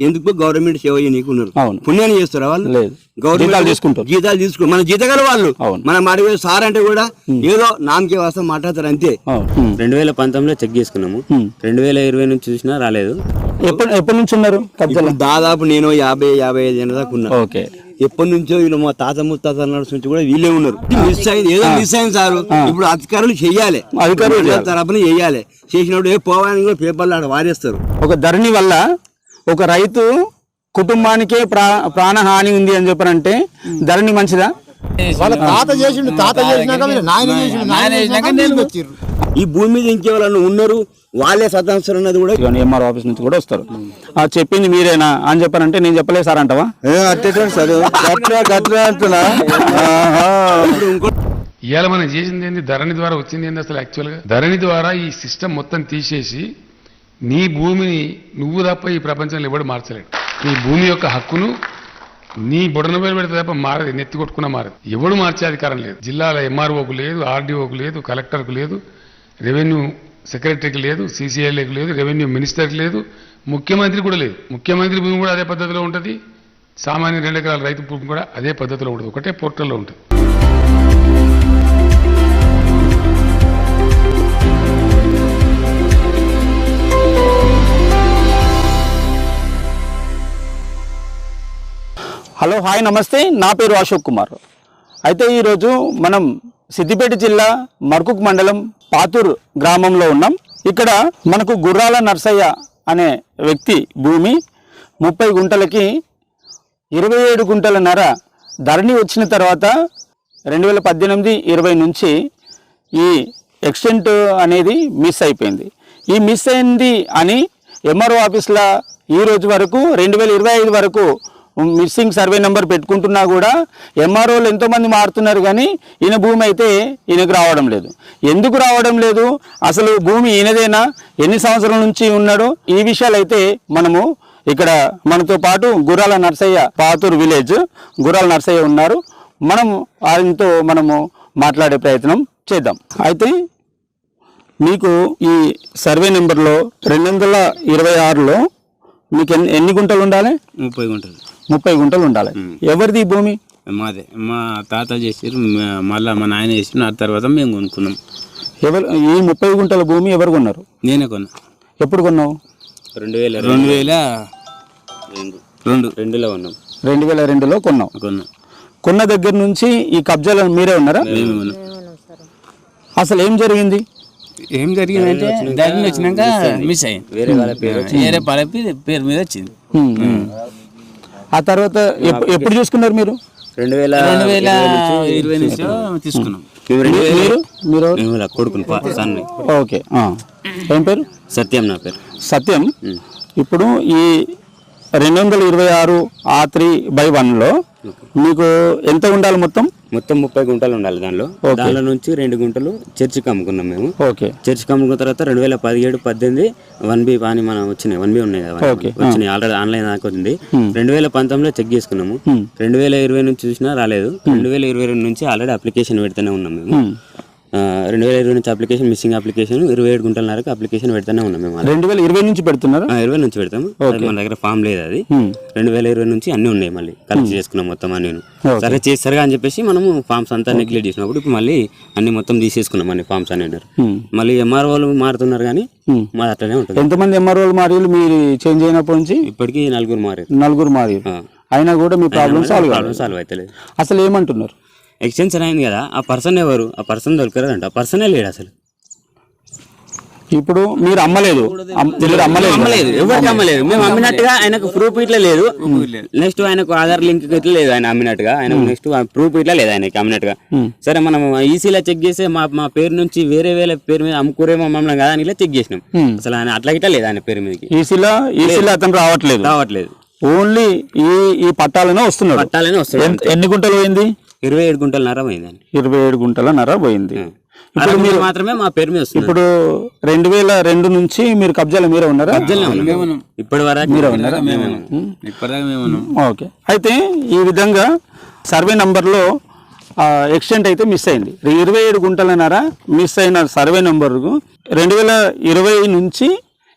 ఎందుకు గవర్నమెంట్ సేవ నీకు ఉన్నారు అవును. పుణ్యాన్ని చేస్తారా వాళ్ళు? లేదు. గవర్నమెంట్ జీతాలు తీసుకుంటారు. జీతాలు తీసుకో మన జీతగల వాళ్ళు. అవును. మన మాట సార్ అంటే కూడా ఏదో నామకే వాసం మాట్లాడతారు అంతే. రెండు వేల పంతొమ్మిదిలో చెక్ చేసుకున్నాము. రెండు వేల ఇరవై నుంచి చూసినా రాలేదు. ఎప్పటి ఎప్పటి నుంచి ఉన్నారు దాదాపు నేను యాభై యాభై ఐదు ఏళ్ళ దాకా ఉన్నా. ఓకే. ఎప్పటి నుంచో వీళ్ళు మా తాత ముత్తాత నడుచు నుంచి కూడా వీళ్ళే ఉన్నారు. మిస్ అయింది ఏదో మిస్ అయింది సార్. ఇప్పుడు అధికారులు చెయ్యాలి. అధికారులు తరపున చెయ్యాలి. చేసినప్పుడు ఏ పోవాలని కూడా పేపర్లు ఆడ వారేస్తారు. ఒక ధరణి వల్ల ఒక రైతు కుటుంబానికే ప్రా ప్రాణహాని ఉంది అని చెప్పారంటే ధరణి మంచిదా? వాళ్ళ తాత చేసిండు తాత చేసినాక వీళ్ళు నాయన చేసిండు నాయన చేసినాక నేను వచ్చిర్రు. ఈ భూమి మీద ఇంకెవరన్నా ఉన్నారు? వాళ్ళే సతాంశం ఉన్నది కూడా ఎంఆర్ ఆఫీస్ నుంచి కూడా వస్తారు. ఆ చెప్పింది మీరేనా? అని చెప్పారంటే నేను చెప్పలేదు సార్ అంటావా? ఇవాళ మనం చేసింది ఏంది? ధరణి ద్వారా వచ్చింది ఏంది అసలు యాక్చువల్గా ధరణి ద్వారా ఈ సిస్టమ్ మొత్తం తీసేసి నీ భూమిని నువ్వు తప్ప ఈ ప్రపంచంలో ఎవడు మార్చలేడు. నీ భూమి యొక్క హక్కును నీ బుడన పేరు పెడితే తప్ప మారదు నెత్తి కొట్టుకున్న మారదు. ఎవడు మార్చే అధికారం లేదు. జిల్లాల ఎంఆర్ఓకు లేదు ఆర్డీఓకు లేదు కలెక్టర్కు లేదు రెవెన్యూ సెక్రటరీకి లేదు సీసీఐలకు లేదు రెవెన్యూ మినిస్టర్కి లేదు ముఖ్యమంత్రి కూడా లేదు. ముఖ్యమంత్రి భూమి కూడా అదే పద్ధతిలో ఉంటుంది. సామాన్య రెండు ఎకరాల రైతు భూమి కూడా అదే పద్ధతిలో ఉంటుంది ఒకటే పోర్టల్లో ఉంటుంది. హలో హాయ్ నమస్తే. నా పేరు అశోక్ కుమార్. అయితే ఈరోజు మనం సిద్దిపేట జిల్లా మర్కుక్ మండలం పాతూర్ గ్రామంలో ఉన్నాం. ఇక్కడ మనకు గుర్రాల నర్సయ్య అనే వ్యక్తి భూమి ముప్పై గుంటలకి ఇరవై ఏడు గుంటల నర ధరణి వచ్చిన తర్వాత రెండు వేల పద్దెనిమిది ఇరవై నుంచి ఈ ఎక్స్టెంట్ అనేది మిస్ అయిపోయింది. ఈ మిస్ అయింది అని ఎంఆర్ఓ ఆఫీస్లో ఈ రోజు వరకు రెండు వేల ఇరవై ఐదు వరకు మిస్సింగ్ సర్వే నెంబర్ పెట్టుకుంటున్నా కూడా ఎంఆర్ఓలు ఎంతోమంది మారుతున్నారు కానీ ఈయన భూమి అయితే ఈయనకు రావడం లేదు. ఎందుకు రావడం లేదు? అసలు భూమి ఈయనదేనా? ఎన్ని సంవత్సరాల నుంచి ఉన్నాడో? ఈ విషయాలు అయితే మనము ఇక్కడ మనతో పాటు గుర్రాల నర్సయ్య పాతూరు విలేజ్ గుర్రాల నర్సయ్య ఉన్నారు. మనం ఆయనతో మనము మాట్లాడే ప్రయత్నం చేద్దాం. అయితే మీకు ఈ సర్వే నెంబర్లో రెండు వందల ఇరవై ఆరులో మీకు ఎన్ని ఎన్ని గుంటలు ఉండాలి? ముప్పై గుంటలు. ముప్పై గుంటలు ఉండాలి. ఎవరిది ఈ భూమి? మాదే. మా తాత చేసారు మళ్ళీ మా నాయన చేసి ఆ తర్వాత మేము కొనుక్కున్నాం. ఎవరు ఈ ముప్పై గుంటల భూమి ఎవరు కొన్నారు? నేనే కొన్నా. ఎప్పుడు కొన్నావు? రెండు వేల రెండు. వేల రెండు. రెండు. రెండులో కొన్నాం. రెండు వేల రెండులో కొన్నావు. కొన్నాం. కొన్న దగ్గర నుంచి ఈ కబ్జాలో మీరే ఉన్నారా? కొన్నాం. అసలు ఏం జరిగింది? ఏం జరిగిందంటే ధరణి వచ్చినాక మిస్ అయింది వేరే వాళ్ళ పేరు వేరే పల పేరు మీద వచ్చింది. ఆ తర్వాత ఎప్- ఎప్పుడు చూసుకున్నారు మీరు? రెండు వేల రెండు ఇరవై నుంచి తీసుకున్నాం. మీరు? కొడుకుని ఓకే. ఆ. ఏం పేరు? సత్యం నా పేరు. సత్యం. ఇప్పుడు ఈ రెండు వందల ఇరవై ఆరు ఆ త్రీ బై వన్లో మీకు ఎంత ఉండాలి మొత్తం? మొత్తం ముప్పై గుంటలు ఉండాలి దానిలో. దానిలో నుంచి రెండు గుంటలు చర్చికి అమ్ముకున్నాం మేము. ఓకే. చర్చికి అమ్ముకున్న తర్వాత రెండు వేల పదిహేడు పద్దెనిమిది వన్ బి అని మనం వచ్చినాయి. వన్ బి ఉన్నాయి. వచ్చినాయి. ఆల్రెడీ ఆన్లైన్ దాకా వచ్చింది. రెండు వేల పంతొమ్మిదిలో చెక్ చేసుకున్నాము. రెండు వేల ఇరవై నుంచి చూసినా రాలేదు. రెండు వేల ఇరవై రెండు నుంచి ఆల్రెడీ అప్లికేషన్ పెడుతూనే ఉన్నాం మేము. రెండు వేల ఇరవై నుంచి అప్లికేషన్ మిస్సింగ్ అప్లికేషన్ ఇరవై ఏడు గుంటల వరకు అప్లికేషన్ పెడుతూనే ఉన్నాం మేము రెండు వేల ఇరవై నుంచి పెడుతున్నారా? ఇరవై నుంచి పెడతాము. మన దగ్గర ఫామ్ లేదు అది. రెండు వేల ఇరవై నుంచి అన్ని ఉన్నాయి మళ్ళీ. కలెక్ట్ చేసుకున్నాం మొత్తం అన్ని. సరే చేస్తారుగా అని చెప్పేసి మనము ఫామ్స్ అంతా నెగ్లెక్ట్ చేసినప్పుడు ఇప్పుడు మళ్ళీ అన్ని మొత్తం తీసేసుకున్నాం అన్ని ఫామ్స్ అన్ని ఉన్నారు మళ్ళీ ఎంఆర్ఓలు మారుతున్నారు కానీ మాది అట్లనే ఉంటుంది. ఎంతమంది ఎంఆర్ఓలు మారీలు మీరు చేంజ్ అయినప్పటి నుంచి? ఇప్పటికీ నలుగురు మారారు. నలుగురు మారీలు అయినా కూడా మీ ప్రాబ్లం సాల్వ్ సాల్వ్ అవుతలేదు అసలు ఏమంటున్నారు? ఎక్స్టెన్షన్ అయింది కదా ఆ పర్సన్ ఎవరు? ఆ పర్సన్ దొరకరంట ఆ పర్సనే లేడు అసలు. ఇప్పుడు మీరు అమ్మలేదు. మీరు అమ్మలేదు అమ్మలేదు. ఎవరికి అమ్మలేదు? మేము అమ్మినట్టుగా ఆయనకు ప్రూఫ్ ఇట్లా లేదు. నెక్స్ట్ ఆయనకు ఆధార్ లింక్ ఇట్లా లేదు ఆయన అమ్మినట్టుగా. ఆయన నెక్స్ట్ ప్రూఫ్ ఇట్లా లేదు ఆయనకి అమ్మినట్టుగా. సరే మనం ఈసీలో చెక్ చేస్తే మా మా పేరు నుంచి వేరే వేరే పేరు మీద అమ్ముకురేమో మమ్మల్ని కదా అని ఇలా చెక్ చేసినాం. అసలు ఆయన అట్లా ఇట్లా లేదు ఆయన పేరు మీదకి. ఈసీలో ఈసీలో అతను రావట్లేదు. రావట్లేదు. ఓన్లీ ఈ ఈ పట్టాలనే వస్తున్నాడు. పట్టాలని వస్తాడు ఎంత- ఎన్ని గుంటలు పోయింది? ఇరవై ఏడు గుంటల నర పోయిందండి. ఇరవై ఏడు గుంటల నర పోయింది. మూడు మాత్రమే మా పేరు మీద ఇప్పుడు రెండు వేల రెండు నుంచి మీరు కబ్జాలో మీరే ఉన్నారా? ఇప్పటి వరకు మీరే ఉన్నారా? ఓకే. అయితే ఈ విధంగా సర్వే నంబర్లో ఎక్స్టెంట్ అయితే మిస్ అయింది. ఇరవై ఏడు గుంటలన్నర మిస్ అయిన సర్వే నంబర్కు రెండు వేల ఇరవై నుంచి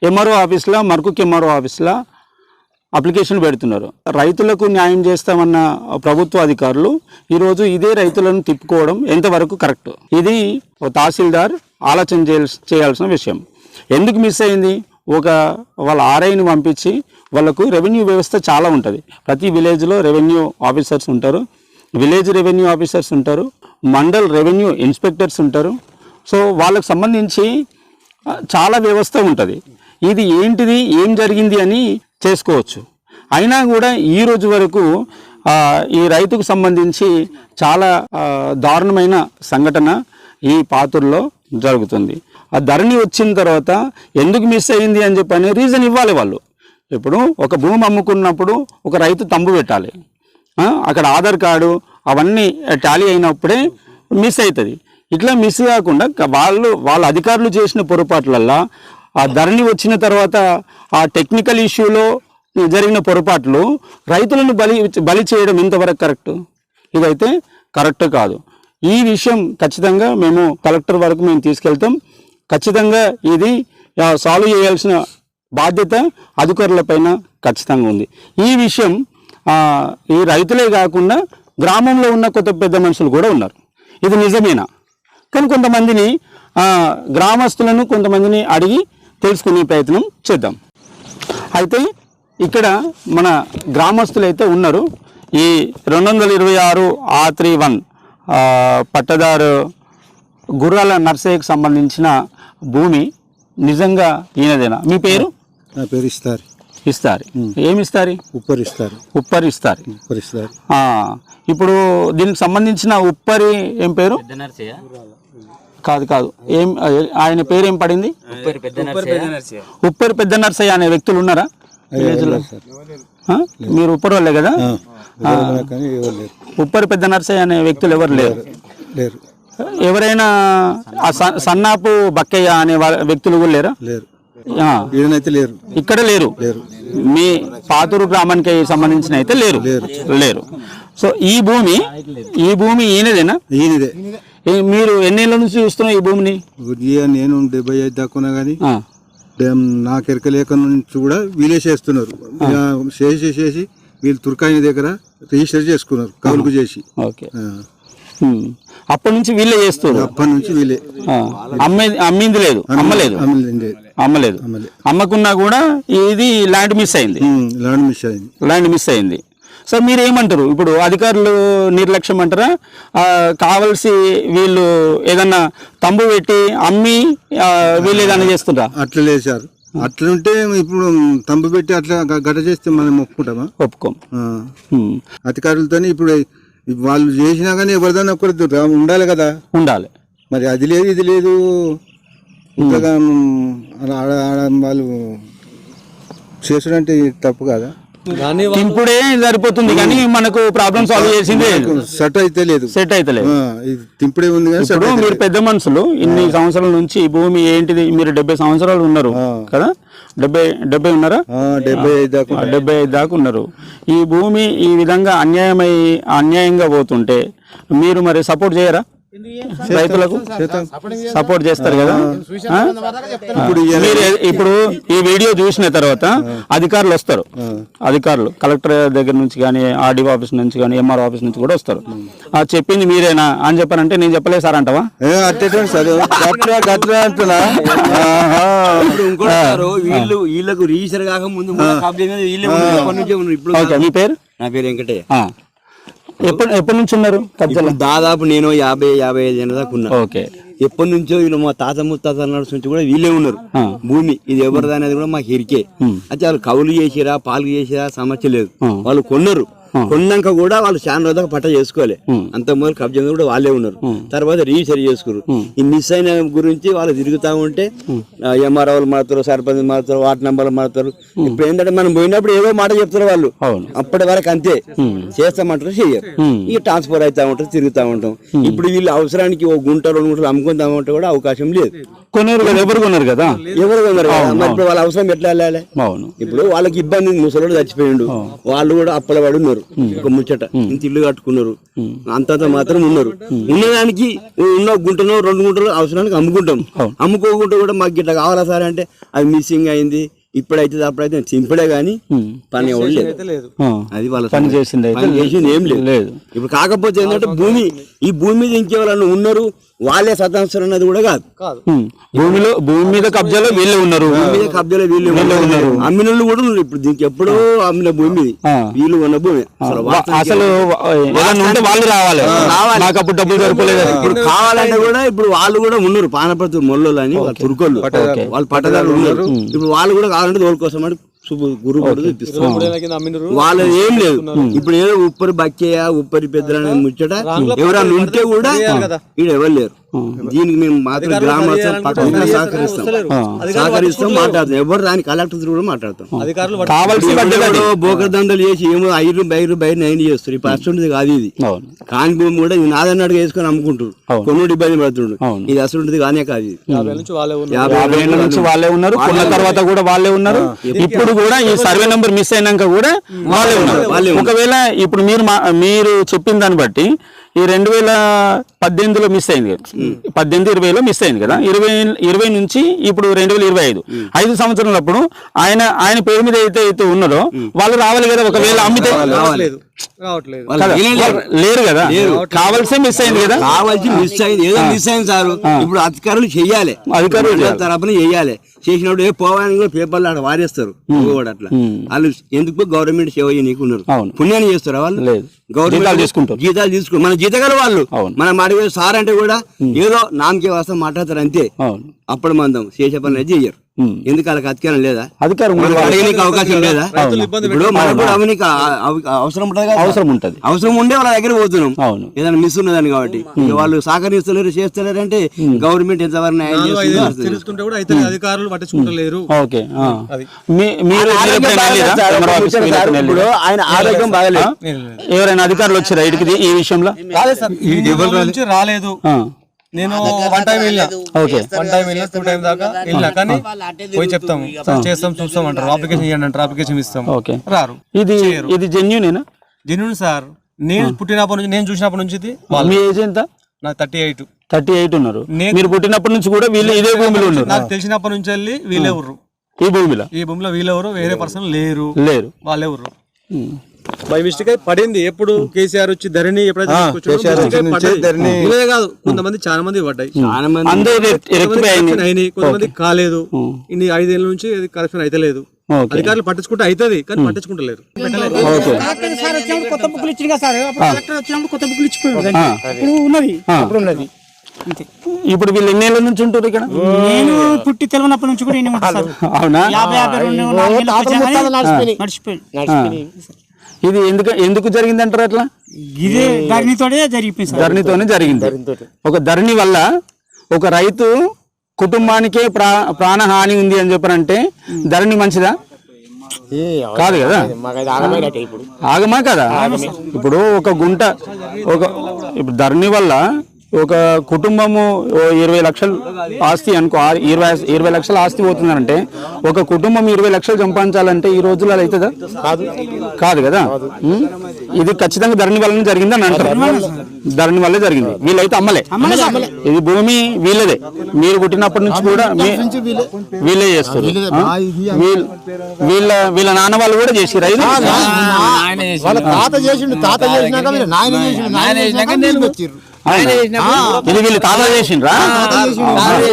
ఎంఆర్ఓ ఆఫీస్లో మరకుక్ ఎంఆర్ఓ ఆఫీస్లో అప్లికేషన్ పెడుతున్నారు. రైతులకు న్యాయం చేస్తామన్న ప్రభుత్వ అధికారులు ఈరోజు ఇదే రైతులను తిప్పుకోవడం ఎంతవరకు కరెక్ట్? ఇది తహసీల్దార్ ఆలోచన చేయాల్సి చేయాల్సిన విషయం. ఎందుకు మిస్ అయింది? ఒక వాళ్ళ ఆర్ఐని పంపించి వాళ్ళకు రెవెన్యూ వ్యవస్థ చాలా ఉంటుంది. ప్రతి విలేజ్లో రెవెన్యూ ఆఫీసర్స్ ఉంటారు. విలేజ్ రెవెన్యూ ఆఫీసర్స్ ఉంటారు. మండల్ రెవెన్యూ ఇన్స్పెక్టర్స్ ఉంటారు. సో వాళ్ళకు సంబంధించి చాలా వ్యవస్థ ఉంటుంది. ఇది ఏంటిది? ఏం జరిగింది అని చేసుకోవచ్చు. అయినా కూడా ఈ రోజు వరకు ఈ రైతుకు సంబంధించి చాలా దారుణమైన సంఘటన ఈ పాత్రలో జరుగుతుంది. ఆ ధరణి వచ్చిన తర్వాత ఎందుకు మిస్ అయింది అని చెప్పని రీజన్ ఇవ్వాలి వాళ్ళు. ఇప్పుడు ఒక భూమి అమ్ముకున్నప్పుడు ఒక రైతు తంబు పెట్టాలి. అక్కడ ఆధార్ కార్డు అవన్నీ టాలీ అయినప్పుడే మిస్ అవుతుంది. ఇట్లా మిస్ కాకుండా వాళ్ళు వాళ్ళ అధికారులు చేసిన పొరపాట్లల్లా ఆ ధరణి వచ్చిన తర్వాత ఆ టెక్నికల్ ఇష్యూలో జరిగిన పొరపాట్లు రైతులను బలి బలి చేయడం ఇంతవరకు కరెక్ట్ ఇదైతే కరెక్ట్ కాదు. ఈ విషయం ఖచ్చితంగా మేము కలెక్టర్ వరకు మేము తీసుకెళ్తాం. ఖచ్చితంగా ఇది సాల్వ్ చేయాల్సిన బాధ్యత అధికారులపైన ఖచ్చితంగా ఉంది. ఈ విషయం ఈ రైతులే కాకుండా గ్రామంలో ఉన్న కొత్త పెద్ద మనుషులు కూడా ఉన్నారు. ఇది నిజమేనా? కానీ కొంతమందిని గ్రామస్తులను కొంతమందిని అడిగి తెలుసుకునే ప్రయత్నం చేద్దాం. అయితే ఇక్కడ మన గ్రామస్తులు అయితే ఉన్నారు. ఈ రెండు వందల ఇరవై ఆరు ఆ త్రీ వన్ పట్టదారు గుర్రాల నర్సయ్యకు సంబంధించిన భూమి నిజంగా ఈయనదేనా? మీ పేరు? నా పేరు ఇస్తారు. ఇస్తారు. ఏమి ఇస్తారు ఉప్పర్ ఇస్తారు ఉప్పరి ఇస్తారు ఉప్పర్ ఇస్తారు ఆ, ఇప్పుడు దీనికి సంబంధించిన ఉప్పరి ఏం పేరు? కాదు కాదు. ఏం ఆయన పేరు ఏం పడింది? ఉప్పరి పెద్ద నర్సయ్య. అనే వ్యక్తులు ఉన్నారా? విలేజ్లో? మీరు ఉప్పరి వాళ్ళే కదా? ఉప్పరి పెద్ద నర్సయ్య అనే వ్యక్తులు ఎవరు లేరు? లేరు. ఎవరైనా ఆ స- సన్నాపు బక్కయ్య అనే వాళ్ళ- వ్యక్తులు కూడా లేరా? లేరు. లేరు. ఇక్కడ లేరు? మీ పాతూరు గ్రామానికి సంబంధించిన అయితే లేరు. లేరు. సో ఈ భూమి ఈ భూమి ఈయనదేనా? ఈయనదే. మీరు ఎన్నేళ్ళ నుంచి చూస్తున్నారు ఈ భూమిని? నేను డెబ్బై ఐదు దాక్కున్నా కానీ నాకు ఎరకలేక నుంచి కూడా వీలే చేస్తున్నారు చేసి చేసి వీళ్ళు తుర్కాయిన దగ్గర రిజిస్టర్ చేసుకున్నారు కౌలుకు చేసి. ఓకే. అప్పటి నుంచి వీళ్ళే చేస్తున్నారు? అప్పటి నుంచి అమ్మే అమ్మింది లేదు అమ్మలేదు? అమ్మలేదు. అమ్మలేదు. అమ్మకున్నా కూడా ఇది ల్యాండ్ మిస్ అయింది. ల్యాండ్ మిస్ అయింది. ల్యాండ్ మిస్ అయింది. సో మీరు ఏమంటారు ఇప్పుడు అధికారులు నిర్లక్ష్యం అంటారా? కావలసి వీళ్ళు ఏదన్నా తంబు పెట్టి అమ్మి వీళ్ళు ఏదన్నా చేస్తుంటారా అట్లా లేదు సార్. అట్లుంటే ఇప్పుడు తంబు పెట్టి అట్లా గట చేస్తే మనం ఒప్పుకుంటామా? ఒప్పుకోం. అధికారులతోని ఇప్పుడు వాళ్ళు చేసినా కానీ ఎవరిదైనా ఒకటి ఉండాలి కదా. ఉండాలి. మరి అది లేదు ఇది లేదు. వాళ్ళు చేసుడంటే తప్పు కదా? తింపుడే సరిపోతుంది కానీ మనకు ప్రాబ్లం సాల్వ్ చేసింది. సెట్ అయితే లేదు. సెట్ అవుతలేదు ఆ, ఇది తింపుడే ఉంది ఇప్పుడు మీరు పెద్ద మనుషులు ఇన్ని సంవత్సరాల నుంచి ఈ భూమి ఏంటిది? మీరు డెబ్బై సంవత్సరాలు ఉన్నారు కదా? డెబ్బై డెబ్బై ఉన్నారా? ఆ, డెబ్బై ఐదు దాకా డెబ్బై ఐదు దాకా ఉన్నారు. ఈ భూమి ఈ విధంగా అన్యాయమై అన్యాయంగా పోతుంటే మీరు మరి సపోర్ట్ చేయరా? రైతులకు సపోర్ట్ చేస్తారు కదా? ఇప్పుడు ఇప్పుడు ఈ వీడియో చూసిన తర్వాత అధికారులు వస్తారు. అధికారులు కలెక్టర్ దగ్గర నుంచి కానీ ఆర్డీఓ ఆఫీస్ నుంచి కానీ ఎంఆర్ ఆఫీస్ నుంచి కూడా వస్తారు. ఆ, చెప్పింది మీరేనా? అని చెప్పారంటే నేను చెప్పలేదు సార్ అంటావా? వీళ్ళు వీళ్ళకు రిజిస్టర్ కాక ముందు మీ పేరు? నా పేరు వెంకటయ్య. ఆ. ఎప్పుడు ఎప్పటి నుంచి ఉన్నారు కబ్జాలో? దాదాపు నేను యాభై యాభై ఐదు ఏళ్ళ దాకా ఉన్నా. ఓకే. ఎప్పటి నుంచో వీళ్ళు మా తాత ముత్తాత నడుచు నుంచి కూడా వీళ్ళే ఉన్నారు. భూమి ఇది ఎవరిది అనేది కూడా మాకు ఎరికే అయితే వాళ్ళు కవులు చేసిరా పాలు చేసిరా సమస్య లేదు. వాళ్ళు కొన్నారు. కొన్నాక కూడా వాళ్ళు చాలా రోజులకు పట్ట చేసుకోవాలి అంత మొదలు కబ్జా కూడా వాళ్ళే ఉన్నారు. తర్వాత రీసెర్చ్ చేసుకున్నారు ఈ మిస్ అయిన గురించి వాళ్ళు తిరుగుతా ఉంటే ఎంఆర్ఓ వాళ్ళు మారుతారు సర్పంచ్ మారుతారు వార్డు నంబర్లు మారుతారు. ఇప్పుడు ఏంటంటే మనం పోయినప్పుడు ఏదో మాట చెప్తారు వాళ్ళు. అవును. అప్పటి వరకు అంతే. చేస్తామంటారు చెయ్యరు. ఇక ట్రాన్స్ఫర్ అవుతా ఉంటారు తిరుగుతా ఉంటాం. ఇప్పుడు వీళ్ళు అవసరానికి ఒక గుంట రెండు గుంటలు అమ్ముకుందామంటే కూడా అవకాశం లేదు. కొన్నారు కదా ఎవరు కొన్నారు కదా? ఎవరు ఉన్నారు కదా? మరి ఇప్పుడు వాళ్ళ అవసరం ఎట్లా వెళ్ళాలి? అవును. ఇప్పుడు వాళ్ళకి ఇబ్బంది ముసలోడు చచ్చిపోయిండు. వాళ్ళు కూడా అప్పల పడి ఉన్నారు ఒక ముచ్చట. ఇంత ఇల్లు కట్టుకున్నారు. అంతంత మాత్రం ఉన్నారు. ఉన్నదానికి ఉన్న గుంటనో రెండు గుంటలు అవసరానికి అమ్ముకుంటాం. అమ్ముకోకుండా కూడా మాకు ఇట్లా కావాలా సార్ అంటే అది మిస్సింగ్ అయింది ఇప్పుడైతే అప్పుడైతే చింపుడే కానీ పని ఎవరు లేదు. అది వాళ్ళ పని. చేసింది చేసింది ఏం లేదు. లేదు. ఇప్పుడు కాకపోతే ఏంటంటే భూమి ఈ భూమి మీద ఇంకెవరన్నా ఉన్నారు? వాళ్ళే సతాంశం అన్నది కూడా కాదు. భూమిలో భూమి మీద కబ్జాలో వీళ్ళే ఉన్నారు. భూమి మీద కబ్జాలో వీళ్ళు ఉన్నారు. అమ్మినోళ్ళు కూడా ఉన్నారు. ఇప్పుడు దీనికి ఎప్పుడో అమ్మిన భూమి. వీళ్ళు ఉన్న భూమి. అసలు ఉంటే వాళ్ళు రావాలి. నాకు అప్పుడు డబ్బులు దొరకలేదు. ఇప్పుడు కావాలంటే కూడా ఇప్పుడు వాళ్ళు కూడా ఉన్నారు. పానపతి మొల్లోళ్ళు అని వాళ్ళు తురుకోళ్ళు. వాళ్ళు పట్టదారులు ఉన్నారు. ఇప్పుడు వాళ్ళు కూడా కావాలంటే తోలు కోసం అని శుభ గురువు కూడా చూపిస్తారు వాళ్ళు ఏం లేదు. ఇప్పుడు ఏదో ఉప్పరి బక్కేయ ఉప్పరి పెద్దలని ముచ్చట. ఎవరన్నా ఉంటే కూడా ఎవరు లేరు. దీనికి మేము మాత్రం గ్రామస్తులు పక్కన సహకరిస్తాం. సహకరిస్తాం మాట్లాడతాం. ఎవరు రాని కలెక్టర్ కూడా మాట్లాడతాం. బోకర్ దండలు చేసి ఏమో ఐదు బైరు బైరు నైన్ చేస్తారు. ఈ పర్సెంట్ కాదు ఇది. అవును. కాని భూమి కూడా ఇది నాదన్నట్టుగా వేసుకొని అమ్ముకుంటారు అవును. కొనుడు ఇబ్బంది పడుతుండ్రు. ఇది అసలు కానే కాదు ఇది. యాభై యాభై ఏళ్ళ నుంచి వాళ్ళే ఉన్నారు. కొన్న తర్వాత కూడా వాళ్ళే ఉన్నారు. ఇప్పుడు కూడా ఈ సర్వే నెంబర్ మిస్ అయినాక కూడా వాళ్ళే ఉన్నారు. ఒకవేళ ఇప్పుడు మీరు మీరు చెప్పిన దాన్ని బట్టి ఈ రెండు వేల పద్దెనిమిదిలో మిస్ అయింది కదా. పద్దెనిమిది ఇరవైలో మిస్ అయింది కదా. ఇరవై ఇరవై నుంచి ఇప్పుడు రెండు వేల ఇరవై ఐదు. ఐదు సంవత్సరాలప్పుడు ఆయన ఆయన పేరు మీద అయితే అయితే ఉన్నారో వాళ్ళు రావాలి కదా ఒకవేళ అమ్మితే రావట్లేదు. వాళ్ళు కదా, వీళ్ళే లేరు. వాళ్ళు కదా. కావాల్సే మిస్ అయింది కదా. కావాల్సి మిస్ అయింది. ఏదో మిస్ అయింది సార్. ఇప్పుడు అధికారులు చెయ్యాలి. అధికారులు తరపున చెయ్యాలి. చేసినప్పుడు ఏ పోవాలని కూడా పేపర్లు అక్కడ వారేస్తారు. కూడా అట్లా. వాళ్ళు ఎందుకు గవర్నమెంట్ సేవ చేయనీకున్నారు అవును. పుణ్యాన్ని చేస్తారా వాళ్ళు? లేదు. గవర్నమెంట్ జీతాలు తీసుకుంటారు. జీతాలు తీసుకుంటారు. మన జీతగాలు వాళ్ళు. అవును. మన మాట సార్ అంటే కూడా ఏదో నామకే వస్తాం మాట్లాడతారు అంతే. అవును. అప్పుడు మందం చేసే పని అయితే చెయ్యరు. ఎందుకు వాళ్ళకి అధికారం లేదా? అధికారం అవకాశం లేదా? ఇప్పుడు మనకు కూడా అవనీకి అవసరం ఉంటుంది అవసరం ఉంటది. అవసరం ఉండే వాళ్ళ దగ్గర పోతున్నాం. అవును. ఏదైనా మిస్ ఉన్నదని కాబట్టి. ఇక వాళ్ళు సహకరిస్తలేరు చేస్తలేరు అంటే గవర్నమెంట్ ఎంతవరకు న్యాయం కూడా అయితే అధికారులు పట్టించుకుంటలేరు. ఓకే. ఆ. మీ- మీరు ఆయన మీరు ఆరోగ్యం బాగాలేదు ఇప్పుడు ఆయన ఆరోగ్యం ఎవరైనా అధికారులు వచ్చారా ఇటుకి ఈ విషయంలో? రాలేదు. నేను వన్ టైం వెళ్ళినా. ఓకే. వన్ టైం వెళ్ళినా టూ టైం దాకా వెళ్ళినా కానీ పోయి చెప్తాం. సార్ చేస్తాం చూస్తాం అంటారు. అప్లికేషన్ ఇవ్వండి అంటారు. అప్లికేషన్ ఇస్తాం. ఓకే. రారు. ఇది ఇది జెన్యునేనా? Genuine sir. నేను పుట్టినప్పటి నుంచి నేను చూసినప్పటి నుంచి ఇది వాళ్ళు మీ ఏజ్ ఎంత? నాకు థర్టీ ఎయిట్. థర్టీ ఎయిట్ ఉన్నారు. నేను- మీరు పుట్టినప్పటి నుంచి కూడా వీళ్ళు ఇదే భూమిలో ఉన్నారు. నాకు తెలిసినప్పటి నుంచి వెళ్ళి వీళ్ళెవరు ఈ భూమిలో? ఈ భూమిలో వీళ్ళెవరు? వేరే పర్సన్ లేరు. లేరు. వాళ్ళెవరు. బై మిస్టేక్ అయి పడింది. ఎప్పుడు కేసీఆర్ వచ్చి ధరణి ఎప్పుడైతే కాదు కొంతమంది చాలా మంది పడ్డాయి. చాలా మంది అందరూ రెక్టిఫై కొంతమంది అయినాయి. కాలేదు. ఇన్ని ఐదేళ్ళ నుంచి కరెక్షన్ అయితే లేదు అధికారులు పట్టించుకుంటే అవుతుంది కానీ పట్టించుకుంటలేరు. కొత్త బుక్లు ఇచ్చింది కదా సార్? అప్పుడు కలెక్టర్ వచ్చినప్పుడు కొత్త బుక్లు ఇచ్చిపోయాడు దానికి. ఇప్పుడు ఉన్నది? అప్పుడు ఉన్నది. అంతే. ఇప్పుడు వీళ్ళు ఎన్ని ఏళ్ళ నుంచి ఉంటారు ఇక్కడ? నేను పుట్టి తెలియనప్పటి నుంచి కూడా అవునా? యాభై ఇది ఎందుకు ఎందుకు జరిగింది అంటారు అట్లా? ఇదే ధరణితోనే జరిగిపోయింది సార్. ధరణితోనే జరిగింది. ఒక ధరణి వల్ల ఒక రైతు కుటుంబానికే ప్రా ప్రాణహాని ఉంది అని చెప్పారంటే ధరణి మంచిదా? కాదు కదా. ఆగమా కదా? ఇప్పుడు ఒక గుంట ఒక ఇప్పుడు ధరణి వల్ల ఒక కుటుంబము ఓ ఇరవై లక్షలు ఆస్తి అనుకో ఇరవై ఇరవై లక్షల ఆస్తి పోతుందంటే ఒక కుటుంబం ఇరవై లక్షలు సంపాదించాలంటే ఈ రోజుల్లో అది అవుతుందా? కాదు. కాదు కదా? ఇది ఖచ్చితంగా ధరణి వల్లనే జరిగింది అని అంటారు. ధరణి వల్లే జరిగింది. వీళ్ళైతే అమ్మలే. ఇది భూమి వీళ్ళదే. మీరు పుట్టినప్పటి నుంచి కూడా వీళ్ళే. చేస్తారు. ఆ? వీళ్ళ వీళ్ళ వీళ్ళ నాన్న వాళ్ళు కూడా చేసి రైతు వాళ్ళ తాత చేసిండు. తాత చేసినాక నాయన నేను వీళ్ళు తాత చేసిండ్రా?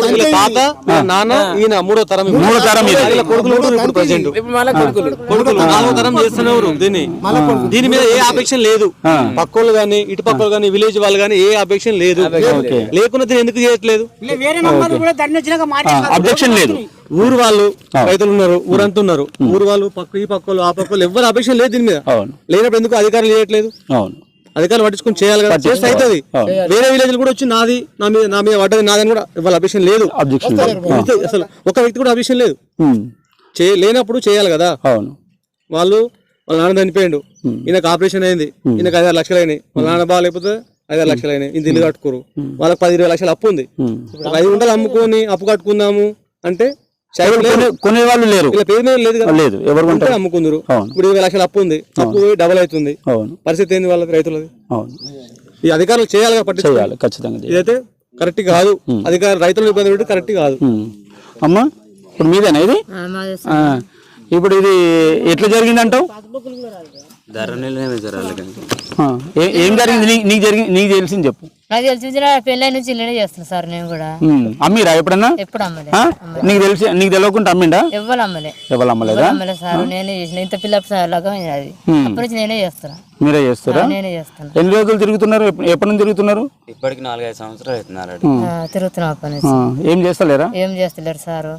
వీళ్ళ తాత వీళ్ళ నాన్న ఈయన మూడో తరం ఇప్పుడు. మూడో తరం ఇది. వీళ్ళ కొడుకులు కూడా ఇప్పుడు ప్రజెంట్ కొడుకులు. నాలుగో తరం చేస్తున్నారు దీన్ని. దీని మీద ఏ అపేక్ష లేదు. పక్కోళ్ళు గానీ ఇటు పక్కలు గానీ విలేజ్ వాళ్ళు గానీ ఏ అపేక్ష లేదు. ఓకే. లేకున్నా దీన్ని ఎందుకు చేయట్లేదు? అబ్జెక్షన్ లేదు. ఊరు వాళ్ళు రైతులు ఉన్నారు ఊరంతా ఉన్నారు. ఊరు వాళ్ళు పక్క ఈ పక్కలు ఆ పక్కలు ఎవరు అపేక్ష లేదు దీని మీద. అవును. లేనప్పుడు ఎందుకు అధికారులు చేయట్లేదు? అవును. అధికారులు పట్టించుకొని చేయాలి కదా. చేస్తే అవుతుంది. వేరే విలేజ్ కూడా వచ్చి నాది నా మీద నా మీద పడ్డది నాదని కూడా వాళ్ళ లేదు. అబ్జెక్షన్ లేదు. అసలు ఒక వ్యక్తి కూడా అభిషేకం లేదు. లేనప్పుడు చేయాలి కదా. అవును. వాళ్ళు వాళ్ళ నాన్న చనిపోయిండు. ఈయనకు ఆపరేషన్ అయింది. ఈయనకు ఐదారు లక్షలు అయినాయి. వాళ్ళ నాన్న బాగాలేకపోతే ఐదారు లక్షలు అయినాయి. ఇంత ఇల్లు కట్టుకోరు. వాళ్ళకి పది ఇరవై లక్షలు అప్పు ఉంది. ఐదు గుంటలు అమ్ముకొని అప్పు కట్టుకుందాము అంటే కొనే- వాళ్ళు లేరు. వీళ్ళ పేరు మీద లేదు కదా. లేదు ఎవరు ఉంటే కొంటారు? అమ్ముకుందరు. అవును. ఇప్పుడు ఇరవై లక్షలు అప్పు ఉంది. అప్పు పోయి డబల్ అవుతుంది. అవును. పరిస్థితి ఏంది వాళ్ళకి రైతులది? అవును. ఈ అధికారులు చేయాలి పట్టించుకోవాలి చేయాలి ఖచ్చితంగా చేయాలి. ఇదైతే కరెక్ట్ కాదు. అధికారులు రైతులను ఇబ్బంది పెట్టి కరెక్ట్ కాదు. అమ్మా ఇప్పుడు మీదేనా ఇది? ఆ, ఇప్పుడు ఇది ఎట్లా వాళ్ళకి ఆ, ఏ- ఏం జరిగింది? నీకు జరిగింది నీకు తెలిసింది చెప్పు. నాకు తెలిసి పెళ్ళై నుంచి ఇల్లనే చేస్తున్నా సార్ నేను కూడా. అమ్మిరా ఎప్పుడన్నా? ఎప్పుడు అమ్మలే? నీకు తెలిసి నీకు తెలియకుండా అమ్మిండా? ఎవ్వరు అమ్మలే. ఎవరు అమ్మలేదా? ఎవరు అమ్మలే సార్. నేనే చేసిన. ఇంత పిల్ల లాగా అది. అప్పటి నుంచి నేనే చేస్తున్నా. మీరే చేస్తారా? నేనే చేస్తున్నా. ఎన్ని రోజులు తిరుగుతున్నారు? ఎప్ప- ఎప్పటి నుంచి తిరుగుతున్నారు? ఇప్పటికి నాలుగైదు సంవత్సరాలు అవుతున్నారు తిరుగుతున్నాం అప్పటి నుంచి. ఆ, ఏం చేస్తలేరా? ఏం చేస్తలేరు సారు.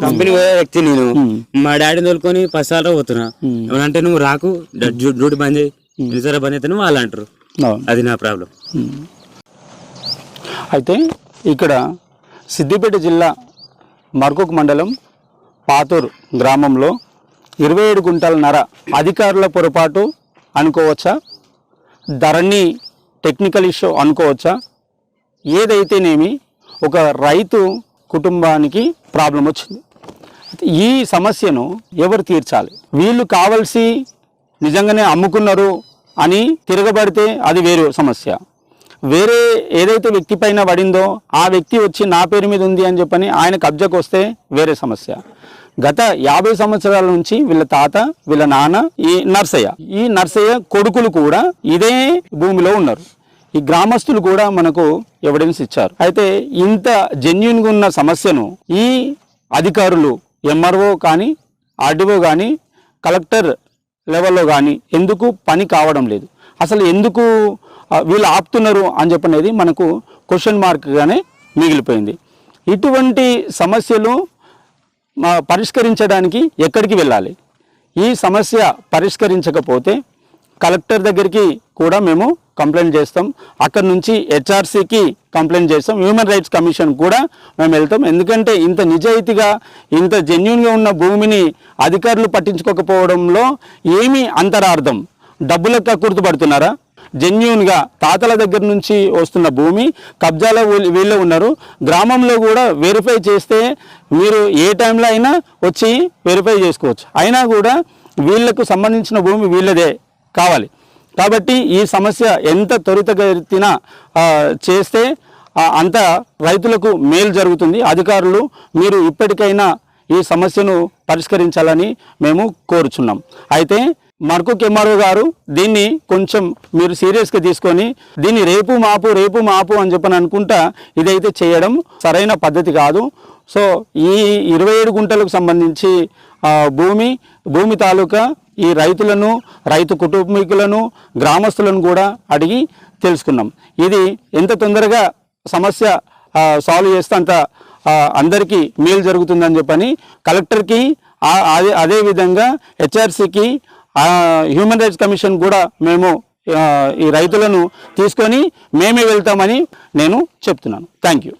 కంపెనీ పోయే వ్యక్తి నేను. మా డాడీని తోలుకొని పసాలు పోతున్నా. అంటే నువ్వు రాకు డ్యూటీ బంద్ చేయి. ఎన్నిసార్లు బంద్ అయితే వాళ్ళు అంటారు. అది నా ప్రాబ్లం. అయితే ఇక్కడ సిద్దిపేట జిల్లా మర్కుక్ మండలం పాతూరు గ్రామంలో ఇరవై ఏడు గుంటల నర అధికారుల పొరపాటు అనుకోవచ్చా? ధరణి టెక్నికల్ ఇష్యూ అనుకోవచ్చా? ఏదైతేనేమి ఒక రైతు కుటుంబానికి ప్రాబ్లం వచ్చింది. ఈ సమస్యను ఎవరు తీర్చాలి? వీళ్ళు కావలసి నిజంగానే అమ్ముకున్నారు అని తిరగబడితే అది వేరే సమస్య. వేరే ఏదైతే వ్యక్తి పైన పడిందో ఆ వ్యక్తి వచ్చి నా పేరు మీద ఉంది అని చెప్పని ఆయన కబ్జాకు వస్తే వేరే సమస్య. గత యాభై సంవత్సరాల నుంచి వీళ్ళ తాత వీళ్ళ నాన్న ఈ నర్సయ్య. ఈ నర్సయ్య కొడుకులు కూడా ఇదే భూమిలో ఉన్నారు. ఈ గ్రామస్తులు కూడా మనకు ఎవిడెన్స్ ఇచ్చారు. అయితే ఇంత జెన్యున్గా ఉన్న సమస్యను ఈ అధికారులు ఎంఆర్ఓ కానీ ఆర్డీఓ కానీ కలెక్టర్ లెవెల్లో కానీ ఎందుకు పని కావడం లేదు. అసలు ఎందుకు వీళ్ళు ఆపుతున్నారు అని చెప్పనేది మనకు క్వశ్చన్ మార్క్గానే మిగిలిపోయింది. ఇటువంటి సమస్యలు పరిష్కరించడానికి ఎక్కడికి వెళ్ళాలి? ఈ సమస్య పరిష్కరించకపోతే కలెక్టర్ దగ్గరికి కూడా మేము కంప్లైంట్ చేస్తాం. అక్కడ నుంచి హెచ్ఆర్సీకి కంప్లైంట్ చేస్తాం. హ్యూమన్ రైట్స్ కమిషన్ కూడా మేము వెళ్తాం. ఎందుకంటే ఇంత నిజాయితీగా ఇంత జెన్యున్గా ఉన్న భూమిని అధికారులు పట్టించుకోకపోవడంలో ఏమి అంతరార్థం. డబ్బులకు గుర్తుపడుతున్నారా? జెన్యున్గా తాతల దగ్గర నుంచి వస్తున్న భూమి కబ్జాలో వీళ్ళు- వీళ్ళే ఉన్నారు. గ్రామంలో కూడా వెరిఫై చేస్తే మీరు ఏ టైంలో అయినా వచ్చి వెరిఫై చేసుకోవచ్చు. అయినా కూడా వీళ్ళకు సంబంధించిన భూమి వీళ్ళదే. కావాలి. కాబట్టి ఈ సమస్య ఎంత త్వరితగతిన చేస్తే అంత రైతులకు మేలు జరుగుతుంది. అధికారులు మీరు ఇప్పటికైనా ఈ సమస్యను పరిష్కరించాలని మేము కోరుచున్నాం. అయితే మర్కు కెమ్మారో గారు దీన్ని కొంచెం మీరు సీరియస్గా తీసుకొని దీన్ని రేపు మాపు రేపు మాపు అని చెప్పని అనుకుంటా ఇదైతే చేయడం సరైన పద్ధతి కాదు. సో ఈ ఇరవై ఏడు గుంటలకు సంబంధించి భూమి భూమి తాలూకా ఈ రైతులను రైతు కుటుంబీకులను గ్రామస్తులను కూడా అడిగి తెలుసుకున్నాం. ఇది ఎంత తొందరగా సమస్య సాల్వ్ చేస్తే అంత అందరికీ మేలు జరుగుతుందని చెప్పని కలెక్టర్కి అదే అదేవిధంగా హెచ్ఆర్సీకి హ్యూమన్ రైట్స్ కమిషన్ కూడా మేము ఈ రైతులను తీసుకొని మేమే వెళ్తామని నేను చెప్తున్నాను. Thank you